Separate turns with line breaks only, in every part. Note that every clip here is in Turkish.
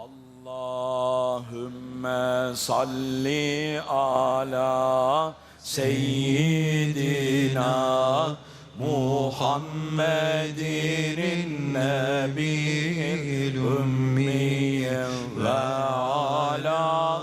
Allahümme salli ala seyyidina Muhammedin nebiyil ümmiye ve ala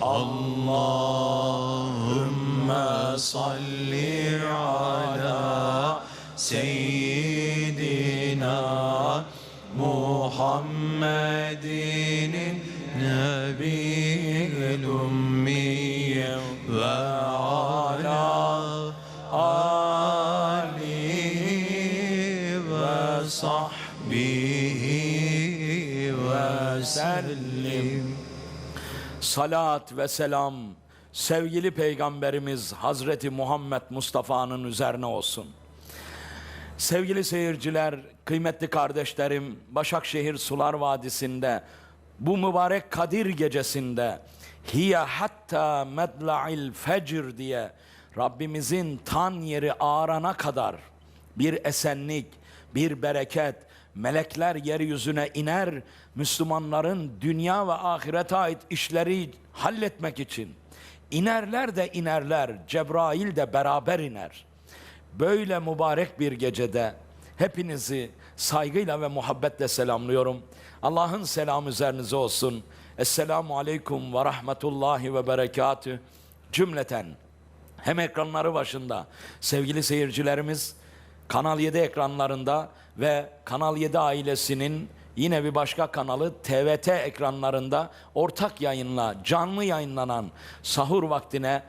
Allahümme salli ala seyyidina Muhammedin nebiyil ümmiye ve ala alihi ve sahbihi ve sellim. Salat ve selam sevgili peygamberimiz Hazreti Muhammed Mustafa'nın üzerine olsun. Sevgili seyirciler, kıymetli kardeşlerim, Başakşehir Sular Vadisi'nde bu mübarek Kadir gecesinde hiye hatta medla'il fecr diye Rabbimizin tan yeri ağarana kadar bir esenlik, bir bereket, melekler yeryüzüne iner, Müslümanların dünya ve ahirete ait işleri halletmek için. İnerler de inerler, Cebrail de beraber iner. Böyle mübarek bir gecede hepinizi saygıyla ve muhabbetle selamlıyorum. Allah'ın selamı üzerinize olsun. Esselamu aleyküm ve rahmetullahi ve berekatü cümleten. Hem ekranları başında sevgili seyircilerimiz Kanal 7 ekranlarında ve Kanal 7 ailesinin yine bir başka kanalı TVT ekranlarında ortak yayınla canlı yayınlanan sahur vaktine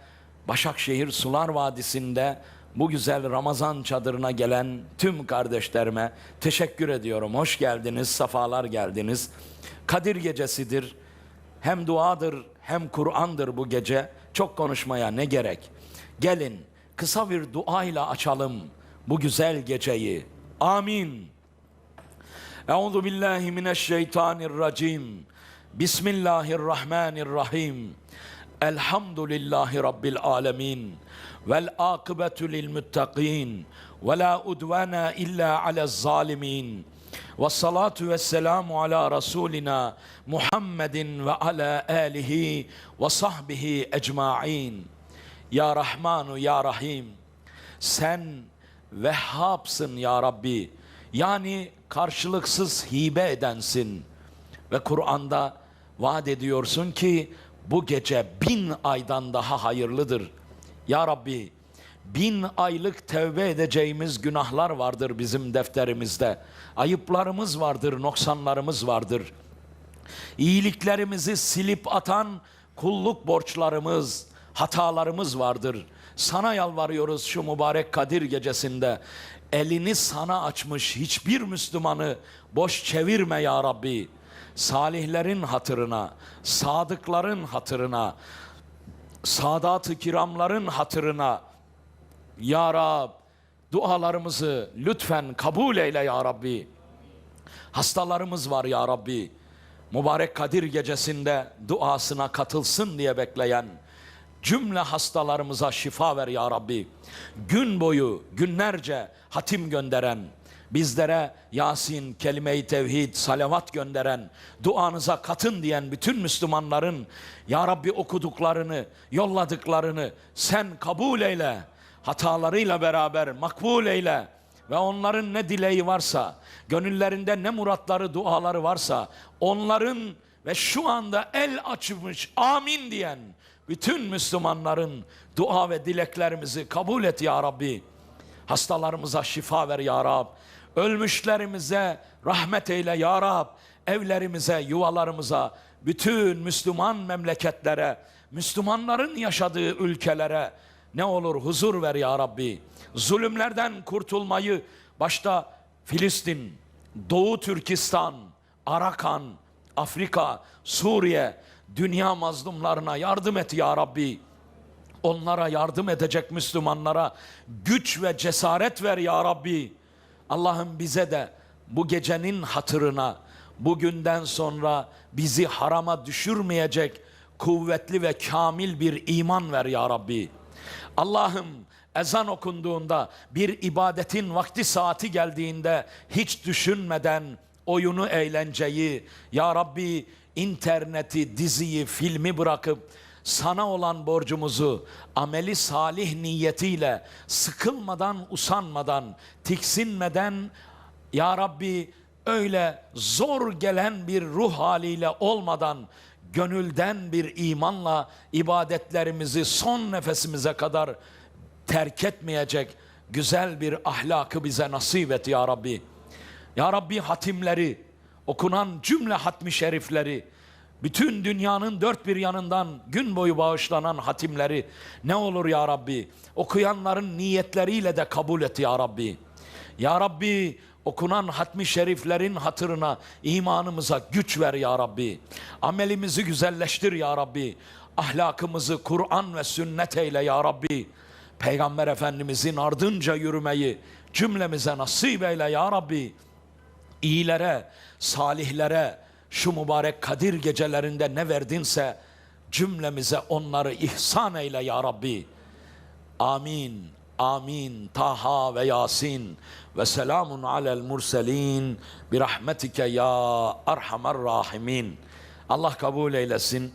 Başakşehir Sular Vadisi'nde bu güzel Ramazan çadırına gelen tüm kardeşlerime teşekkür ediyorum. Hoş geldiniz, safalar geldiniz. Kadir gecesidir. Hem duadır hem Kur'an'dır bu gece. Çok konuşmaya ne gerek? Gelin kısa bir dua ile açalım bu güzel geceyi. Amin. Euzu billahi mineşşeytanirracim. Bismillahirrahmanirrahim. Elhamdülillahi rabbil alamin. Vel akıbetu lil muttaqin. Ve la udvana illa alez zalimin. Ve salatu ve selamu ala Resulina Muhammedin ve ala alihi ve sahbihi ecmain. Ya Rahmanu Ya Rahim. Sen Vehhabsın Ya Rabbi. Yani karşılıksız hibe edensin. Ve Kur'an'da vaat ediyorsun ki bu gece bin aydan daha hayırlıdır. Ya Rabbi bin aylık tevbe edeceğimiz günahlar vardır bizim defterimizde. Ayıplarımız vardır, noksanlarımız vardır. İyiliklerimizi silip atan kulluk borçlarımız, hatalarımız vardır. Sana yalvarıyoruz şu mübarek Kadir gecesinde. Elini sana açmış hiçbir Müslümanı boş çevirme ya Rabbi. Salihlerin hatırına, sadıkların hatırına, sadat-ı kiramların hatırına ya Rab dualarımızı lütfen kabul eyle ya Rabbi. Hastalarımız var ya Rabbi. Mübarek Kadir gecesinde duasına katılsın diye bekleyen cümle hastalarımıza şifa ver ya Rabbi. Gün boyu günlerce hatim gönderen, bizlere Yasin, kelime-i tevhid, salavat gönderen, duanıza katın diyen bütün Müslümanların Ya Rabbi okuduklarını, yolladıklarını sen kabul eyle. Hatalarıyla beraber makbul eyle. Ve onların ne dileği varsa, gönüllerinde ne muratları, duaları varsa, onların ve şu anda el açmış amin diyen bütün Müslümanların dua ve dileklerimizi kabul et ya Rabbi. Hastalarımıza şifa ver ya Rab. Ölmüşlerimize rahmet eyle ya Rab. Evlerimize, yuvalarımıza, bütün Müslüman memleketlere, Müslümanların yaşadığı ülkelere ne olur huzur ver ya Rabbi. Zulümlerden kurtulmayı başta Filistin, Doğu Türkistan, Arakan, Afrika, Suriye, dünya mazlumlarına yardım et ya Rabbi. Onlara yardım edecek Müslümanlara güç ve cesaret ver ya Rabbi. Allah'ım bize de bu gecenin hatırına bugünden sonra bizi harama düşürmeyecek kuvvetli ve kamil bir iman ver ya Rabbi. Allah'ım ezan okunduğunda bir ibadetin vakti saati geldiğinde hiç düşünmeden oyunu eğlenceyi ya Rabbi interneti diziyi filmi bırakıp sana olan borcumuzu ameli salih niyetiyle sıkılmadan usanmadan tiksinmeden ya Rabbi öyle zor gelen bir ruh haliyle olmadan gönülden bir imanla ibadetlerimizi son nefesimize kadar terk etmeyecek güzel bir ahlakı bize nasip et ya Rabbi. Ya Rabbi hatimleri, okunan cümle hatmi şerifleri, bütün dünyanın dört bir yanından gün boyu bağışlanan hatimleri ne olur ya Rabbi okuyanların niyetleriyle de kabul et ya Rabbi. Ya Rabbi okunan hatmi şeriflerin hatırına imanımıza güç ver ya Rabbi. Amelimizi güzelleştir ya Rabbi. Ahlakımızı Kur'an ve sünnet eyle ya Rabbi. Peygamber Efendimizin ardınca yürümeyi cümlemize nasip eyle ya Rabbi iyilere, salihlere şu mübarek Kadir gecelerinde ne verdinse cümlemize onları ihsan eyle ya Rabbi. Amin. Amin. Taha ve Yasin ve selamun alel murselin bi rahmetike ya erhamer rahimin. Allah kabul eylesin.